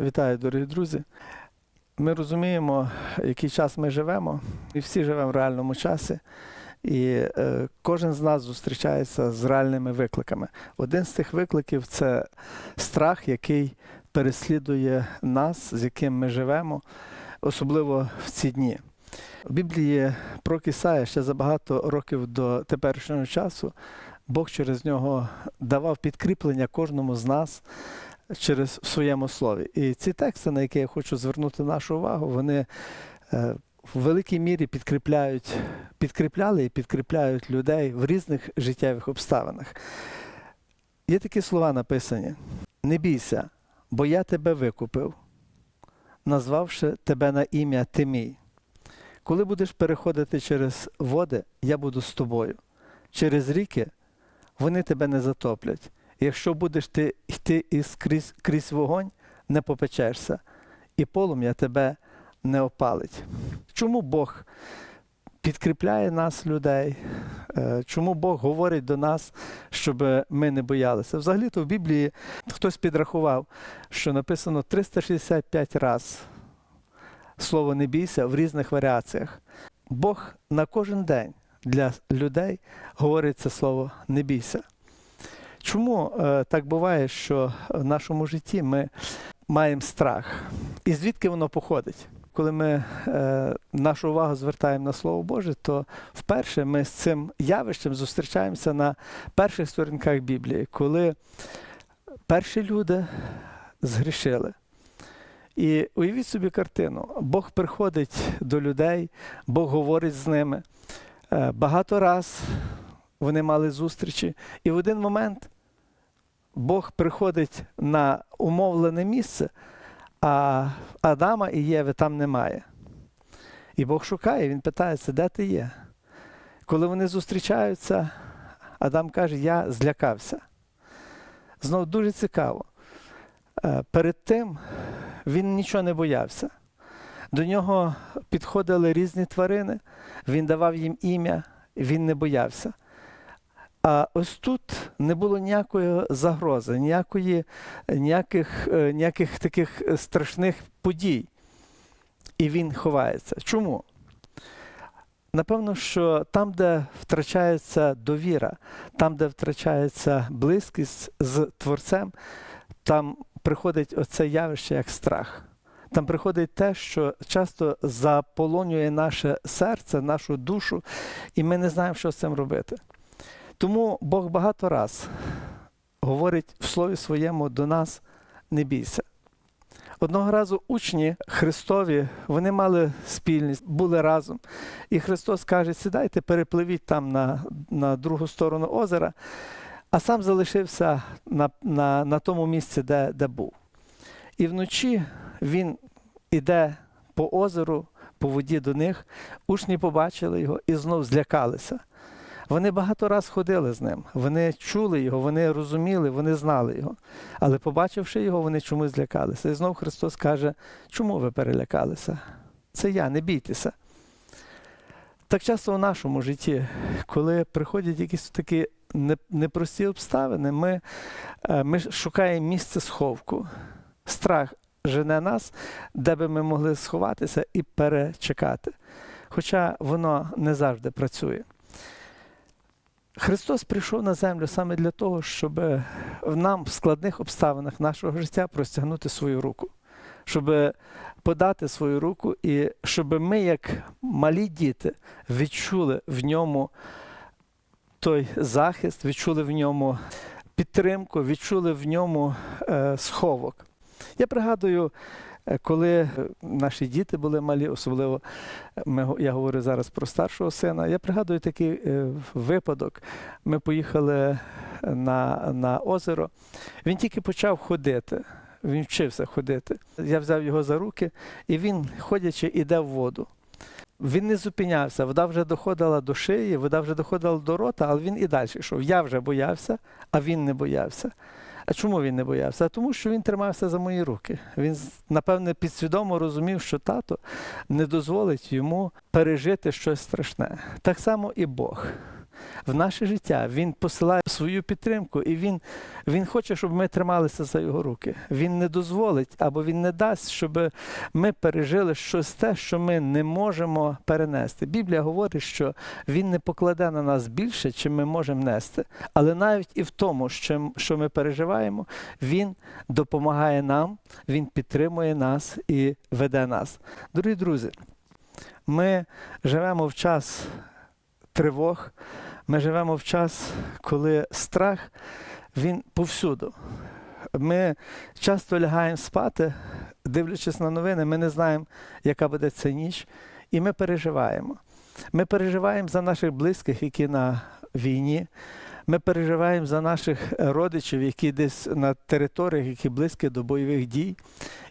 Вітаю, дорогі друзі. Ми розуміємо, який час ми живемо, і всі живемо в реальному часі. І е, кожен з нас зустрічається з реальними викликами. Один з цих викликів це страх, який переслідує нас, з яким ми живемо, особливо в ці дні. В Біблії про Кисая ще за багато років до теперішнього часу Бог через нього давав підкріплення кожному з нас через в своєму слові. І ці тексти, на які я хочу звернути нашу увагу, вони е, в великій мірі підкріпляють, підкріпляли і підкріпляють людей в різних життєвих обставинах. Є такі слова написані: не бійся, бо я тебе викупив, назвавши тебе на ім'я ти мій. Коли будеш переходити через води, я буду з тобою. Через ріки вони тебе не затоплять. Якщо будеш ти йти із крізь, вогонь, не попечешся, і полум'я тебе не опалить. Чому Бог підкріпляє нас, людей? Е, Чому Бог говорить до нас, щоб ми не боялися? Взагалі-то в Біблії хтось підрахував, що написано 365 разів слово не бійся в різних варіаціях. Бог на кожен день для людей говорить це слово не бійся. Чому е, так буває, що в нашому житті ми маємо страх? І звідки воно походить? Коли ми е, нашу увагу звертаємо на Слово Боже, то вперше ми з цим явищем зустрічаємося на перших сторінках Біблії, коли перші люди згрішили. І уявіть собі картину: Бог приходить до людей, Бог говорить з ними. Е, Багато раз вони мали зустрічі, і в один момент Бог приходить на умовлене місце, а Адама і Єви там немає. І Бог шукає, він питається, де ти є? Коли вони зустрічаються, Адам каже, я злякався. Знову дуже цікаво. Е, Перед тим він нічого не боявся. До нього підходили різні тварини, він давав їм ім'я, він не боявся. А ось тут не було ніякої загрози, ніякої, ніяких, е, ніяких таких страшних подій. І він ховається. Чому? Напевно, що там, де втрачається довіра, там, де втрачається близькість з Творцем, там приходить оце явище як страх. Там приходить те, що часто заполонює наше серце, нашу душу, і ми не знаємо, що з цим робити. Тому Бог багато раз говорить в слові своєму до нас: не бійся. Одного разу учні Христові вони мали спільність, були разом. І Христос каже: сідайте, перепливіть там на, на другу сторону озера, а сам залишився на, на, на тому місці, де, де був. І вночі він іде по озеру, по воді до них, учні побачили його і знов злякалися. Вони багато раз ходили з ним, вони чули його, вони розуміли, вони знали його. Але побачивши його, вони чомусь злякалися. І знов Христос каже, чому ви перелякалися? Це я, не бійтеся. Так часто у нашому житті, коли приходять якісь такі непрості обставини, ми, е, ми шукаємо місце сховку. Страх жене нас, де би ми могли сховатися і перечекати. Хоча воно не завжди працює. Христос прийшов на землю саме для того, щоб нам в складних обставинах нашого життя простягнути свою руку, щоб подати свою руку, і щоб ми, як малі діти, відчули в ньому той захист, відчули в ньому підтримку, відчули в ньому е, сховок. Я пригадую, коли е, наші діти були малі, особливо е, я говорю зараз про старшого сина. Я пригадую такий е, випадок. Ми поїхали на, на озеро. Він тільки почав ходити. Він вчився ходити. Я взяв його за руки, і він, ходячи, іде в воду. Він не зупинявся, вода вже доходила до шиї, вода вже доходила до рота, але він і далі йшов. Я вже боявся, а він не боявся. А чому він не боявся? А тому, що він тримався за мої руки. Він, напевне, підсвідомо розумів, що тато не дозволить йому пережити щось страшне. Так само і Бог. В наше життя. Він посилає свою підтримку, і він, він хоче, щоб ми трималися за його руки. Він не дозволить або він не дасть, щоб ми пережили щось те, що ми не можемо перенести. Біблія говорить, що він не покладе на нас більше, чим ми можемо нести. Але навіть і в тому, що, ми переживаємо, він допомагає нам, він підтримує нас і веде нас. Дорогі друзі, ми живемо в час тривог, ми живемо в час, коли страх він повсюду. Ми часто лягаємо спати, дивлячись на новини, ми не знаємо, яка буде ця ніч, і ми переживаємо. Ми переживаємо за наших близьких, які на війні. Ми переживаємо за наших родичів, які десь на територіях, які близькі до бойових дій.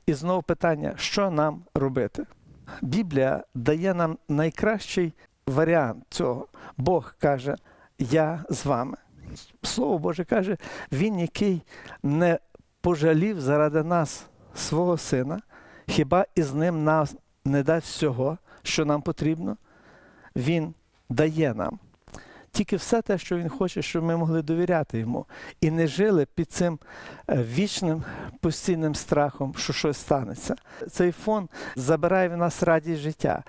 І знову питання, що нам робити? Біблія дає нам найкращий варіант цього. Бог каже, я з вами. Слово Боже каже, Він, який не пожалів заради нас свого сина, хіба із ним нас не дасть всього, що нам потрібно? Він дає нам. Тільки все те, що він хоче, щоб ми могли довіряти йому, і не жили під цим е, вічним постійним страхом, що щось станеться. Цей фон забирає в нас радість життя.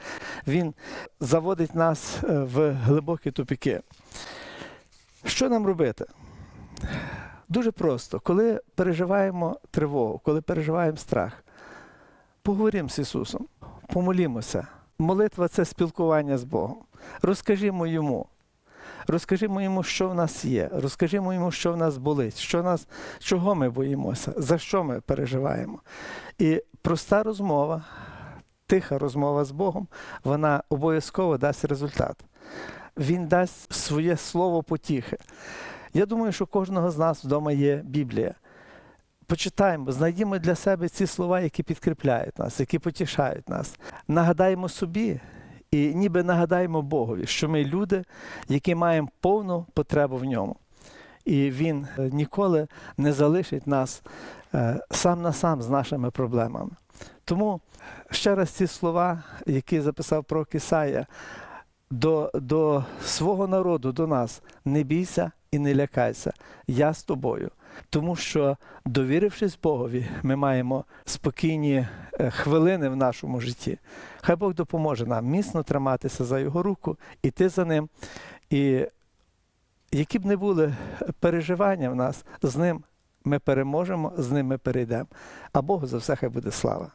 Він заводить нас е, в глибокі тупіки. Що нам робити? Дуже просто, коли переживаємо тривогу, коли переживаємо страх, поговоримо з Ісусом, помолімося. Молитва це спілкування з Богом. Розкажімо йому. Розкажімо йому, що в нас є. Розкажімо йому, що в нас болить, що нас, чого ми боїмося, за що ми переживаємо. І проста розмова, тиха розмова з Богом, вона обов'язково дасть результат. Він дасть своє слово потіхи. Я думаю, що кожного з нас вдома є Біблія. Почитаємо, знайдімо для себе ці слова, які підкріпляють нас, які потішають нас. Нагадаємо собі і ніби нагадаємо Богові, що ми люди, які маємо повну потребу в ньому. І Він е, ніколи не залишить нас е, сам на сам з нашими проблемами. Тому ще раз ці слова, які записав про Кисая, до, до свого народу, до нас, не бійся і не лякайся, я з тобою. Тому що, довірившись Богові, ми маємо спокійні е, хвилини в нашому житті. Хай Бог допоможе нам міцно триматися за Його руку, іти за ним. І які б не були переживання в нас, з ним ми переможемо, з ним ми перейдемо. А Богу за все хай буде слава.